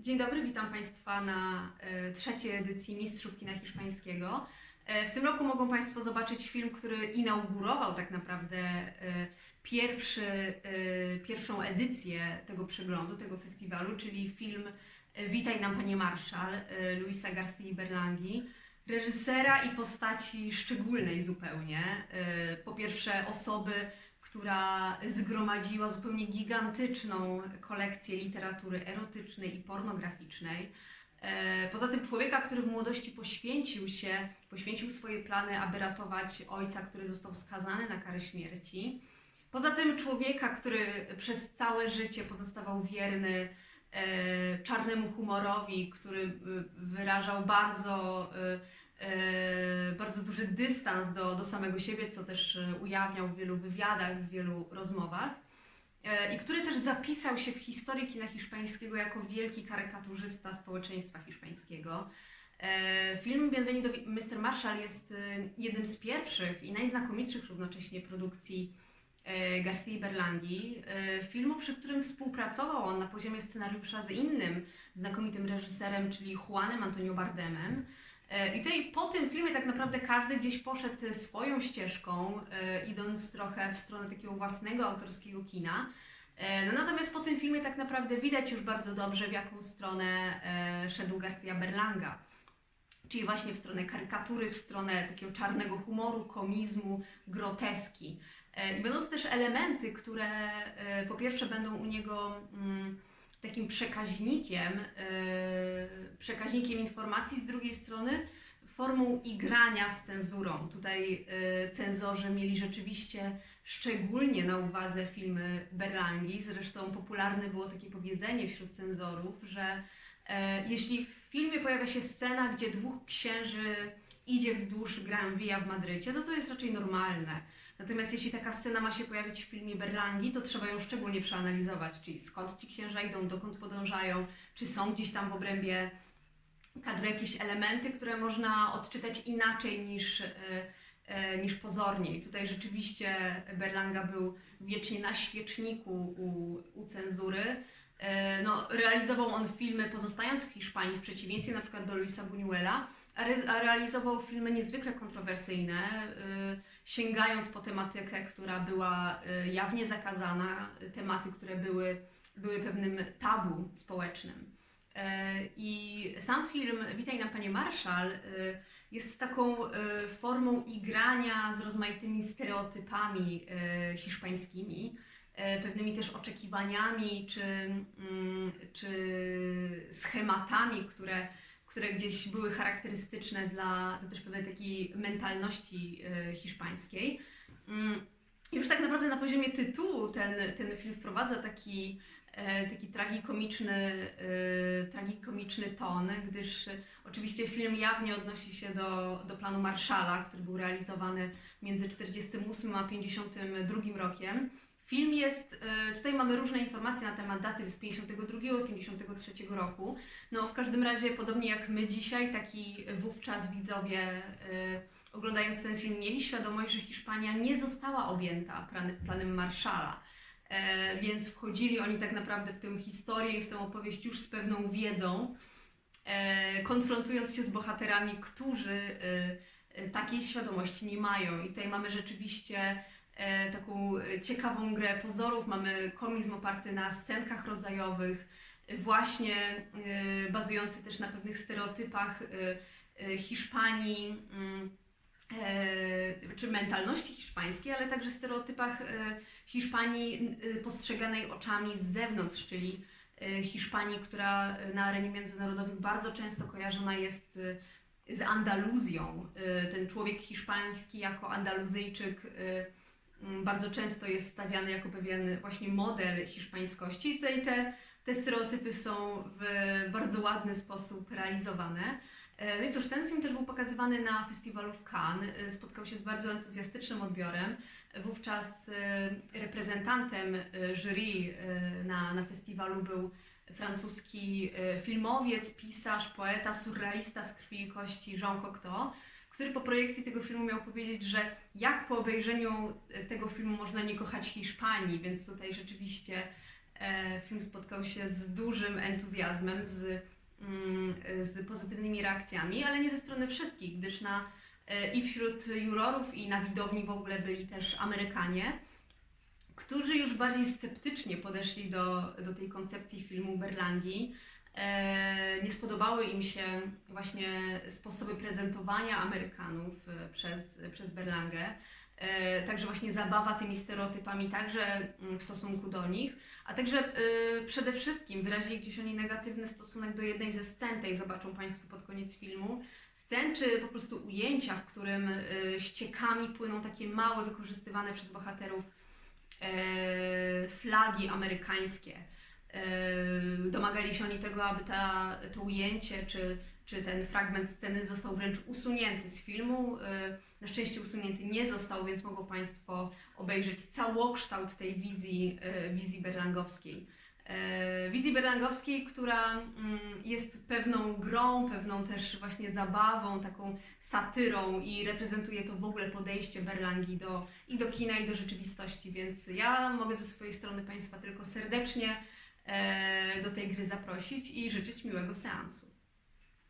Dzień dobry, witam Państwa na e, trzeciej edycji Mistrzów Kina Hiszpańskiego. E, w tym roku mogą Państwo zobaczyć film, który inaugurował tak naprawdę e, pierwszy, pierwszą edycję tego przeglądu, tego festiwalu, czyli film Witaj nam Panie Marszal Luisa García Berlangi. Reżysera i postaci szczególnej zupełnie. Po pierwsze osoby, która zgromadziła zupełnie gigantyczną kolekcję literatury erotycznej i pornograficznej. E, Poza tym człowieka, który w młodości poświęcił się, poświęcił swoje plany, aby ratować ojca, który został skazany na karę śmierci. Poza tym człowieka, który przez całe życie pozostawał wierny e, czarnemu humorowi, który e, wyrażał bardzo, bardzo duży dystans do, do samego siebie, co też e, ujawniał w wielu wywiadach, w wielu rozmowach. E, I który też zapisał się w historii kina hiszpańskiego jako wielki karykaturzysta społeczeństwa hiszpańskiego. E, Film Bienvenido Mr. Marshall jest e, jednym z pierwszych i najznakomitszych równocześnie produkcji e, García Berlangi. E, Filmu, przy którym współpracował on na poziomie scenariusza z innym znakomitym reżyserem, czyli Juanem Antonio Bardemem. E, I tutaj po tym filmie tak naprawdę każdy gdzieś poszedł swoją ścieżką, e, idąc trochę w stronę takiego własnego autorskiego kina. E, No natomiast po tym filmie tak naprawdę widać już bardzo dobrze, w jaką stronę szedł García Berlanga. Czyli właśnie w stronę karykatury, w stronę takiego czarnego humoru, komizmu, groteski. I będą to też elementy, które po pierwsze będą u niego mm, takim przekaźnikiem, przekaźnikiem informacji, z drugiej strony formą igrania z cenzurą. Tutaj e, cenzorzy mieli rzeczywiście szczególnie na uwadze filmy Berlangi. Zresztą popularne było takie powiedzenie wśród cenzorów, że e, jeśli w filmie pojawia się scena, gdzie dwóch księży idzie wzdłuż Gran Via w Madrycie, to to jest raczej normalne. Natomiast jeśli taka scena ma się pojawić w filmie Berlangi, to trzeba ją szczególnie przeanalizować, czyli skąd ci księża idą, dokąd podążają, czy są gdzieś tam w obrębie kadru jakieś elementy, które można odczytać inaczej niż, e, e, niż pozornie. I tutaj rzeczywiście Berlanga był wiecznie na świeczniku u, u cenzury. E, No, realizował on filmy pozostając w Hiszpanii, w przeciwieństwie na przykład do Luisa Buñuela, a, re, a realizował filmy niezwykle kontrowersyjne, sięgając po tematykę, która była jawnie zakazana, tematy, które były, były pewnym tabu społecznym. E, I sam film Witaj nam Panie Marszal e, jest taką e, formą igrania z rozmaitymi stereotypami hiszpańskimi, pewnymi też oczekiwaniami czy, mm, czy schematami, które, które gdzieś były charakterystyczne dla, dla też pewnej takiej mentalności hiszpańskiej. Mm, Już tak naprawdę na poziomie tytułu ten, ten film wprowadza taki, taki tragikomiczny, e, tragikomiczny ton, gdyż e, oczywiście film jawnie odnosi się do, do planu Marszala, który był realizowany między 48 a 52 rokiem. Film jest, e, tutaj mamy różne informacje na temat daty z 52 i 53 roku. No w każdym razie, podobnie jak my dzisiaj, taki wówczas widzowie e, oglądając ten film mieli świadomość, że Hiszpania nie została objęta plan, planem Marszala. E, więc wchodzili oni tak naprawdę w tę historię i w tę opowieść już z pewną wiedzą, e, konfrontując się z bohaterami, którzy e, takiej świadomości nie mają. I tutaj mamy rzeczywiście taką ciekawą grę pozorów, mamy komizm oparty na scenkach rodzajowych, właśnie bazujący też na pewnych stereotypach Hiszpanii. E, czy mentalności hiszpańskiej, ale także stereotypach e, Hiszpanii e, postrzeganej oczami z zewnątrz, czyli Hiszpanii, która na arenie międzynarodowych bardzo często kojarzona jest z Andaluzją. Ten człowiek hiszpański jako Andaluzyjczyk bardzo często jest stawiany jako pewien właśnie model hiszpańskości. Tutaj te, te stereotypy są w bardzo ładny sposób realizowane. E, No i cóż, ten film też był pokazywany na festiwalu w Cannes. E, Spotkał się z bardzo entuzjastycznym odbiorem. Wówczas e, reprezentantem jury na, na festiwalu był francuski filmowiec, pisarz, poeta, surrealista z krwi i kości Jean Cocteau, który po projekcji tego filmu miał powiedzieć, że jak po obejrzeniu tego filmu można nie kochać Hiszpanii, więc tutaj rzeczywiście Film spotkał się z dużym entuzjazmem, z, z pozytywnymi reakcjami, ale nie ze strony wszystkich, gdyż na, e, i wśród jurorów, i na widowni w ogóle byli też Amerykanie, którzy już bardziej sceptycznie podeszli do, do tej koncepcji filmu Berlangi. E, nie spodobały im się właśnie sposoby prezentowania Amerykanów e, przez, przez Berlangę. E, Także właśnie zabawa tymi stereotypami, także mm, w stosunku do nich, a także e, przede wszystkim wyrazili gdzieś oni negatywny stosunek do jednej ze scen, tej zobaczą Państwo pod koniec filmu. Scen czy po prostu ujęcia, w którym e, ściekami płyną takie małe, wykorzystywane przez bohaterów flagi amerykańskie. Domagali się oni tego, aby ta, to ujęcie czy, czy ten fragment sceny został wręcz usunięty z filmu. E, Na szczęście usunięty nie został, więc mogą Państwo obejrzeć całokształt tej wizji, e, wizji berlangowskiej. E, Wizji berlangowskiej, która mm, jest pewną grą, pewną też właśnie zabawą, taką satyrą i reprezentuje to w ogóle podejście Berlangi do, i do kina, i do rzeczywistości, więc ja mogę ze swojej strony Państwa tylko serdecznie do tej gry zaprosić i życzyć miłego seansu.